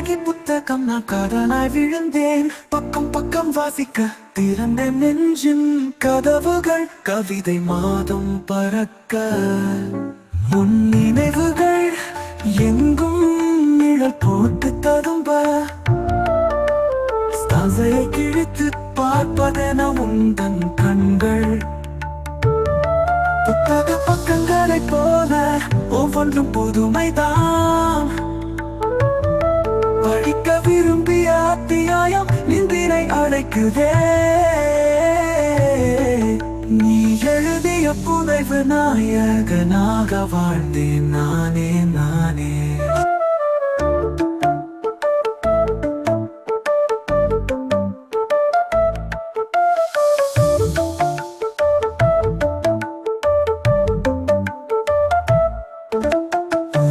அழகி புத்தகம் நான் காதலாய் விழுந்தேன். பக்கம் பக்கம் வாசிக்க திறந்தேன் நெஞ்சின் கதவுகள். கவிதை மாதம் பறக்க உன் நினைவுகள் எங்கும் நிழல் போட்டு ததும்ப. தசையை கிழித்து பார்ப்பதென உந்தன் கண்கள். புத்தக பக்கங்களைப் போல ஒவ்வொன்றும் புதுமைதான். படிக்க விரும்பிய அத்தியாயம் நிந்தினை அழைக்குதே நீ எழுதிய புனைவு நாயகனாக வாழ்ந்தேன் நானே நானே.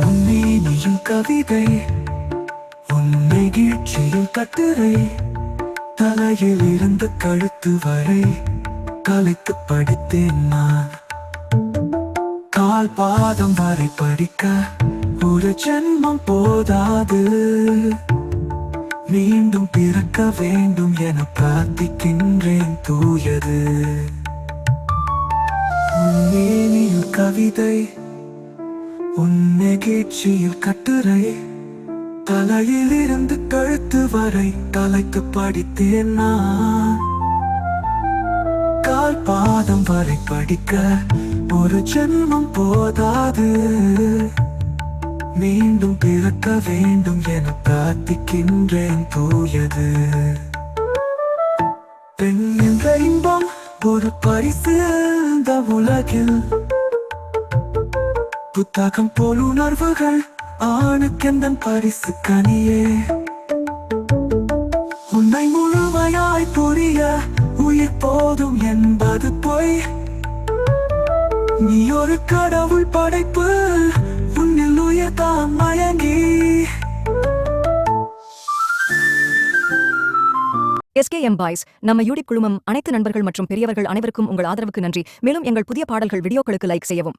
உன்னை கவிதை உச்சியில் கட்டுரை தலையில் இருந்து கழுத்து வரை கலைத்து படித்தேன் நான். கால் பாதம் வரை படிக்க ஒரு ஜென்மம் போதாது. மீண்டும் பிறக்க வேண்டும் என பிரார்த்திக்கின்றேன் தூயது. உன் கவிதை உன் நெகிழ்ச்சியில் கட்டுரை தலையில் இருந்து கழுத்து வரை தலைக்கு படித்தேன் நான். கால் பாதம் வரை படிக்க ஒரு ஜென்மம் போதாது. மீண்டும் பிறக்க வேண்டும் என பிரார்த்திக்கின்றேன் தூயது. பெண் என்ற இன்பம் ஒரு பரிசு இந்த உலகில். புத்தகம் போல் உணர்வுகள் ஆணுக்கெந்தன் பரிசு கனியே. உன்னை முழுமையாய் புரிய உயிர் போதும் என்பது பொய். நீ ஒரு கடவுள் படைப்பு உன்னில் உயிர் தான் மயங்கி. எஸ்கேஎம் பாய்ஸ் நம்ம யூடியூப் குழுமம் அனைத்து நண்பர்கள் மற்றும் பெரியவர்கள் அனைவருக்கும் உங்கள் ஆதரவுக்கு நன்றி. மேலும் எங்கள் புதிய பாடல்கள் வீடியோக்களுக்கு லைக் செய்யவும்.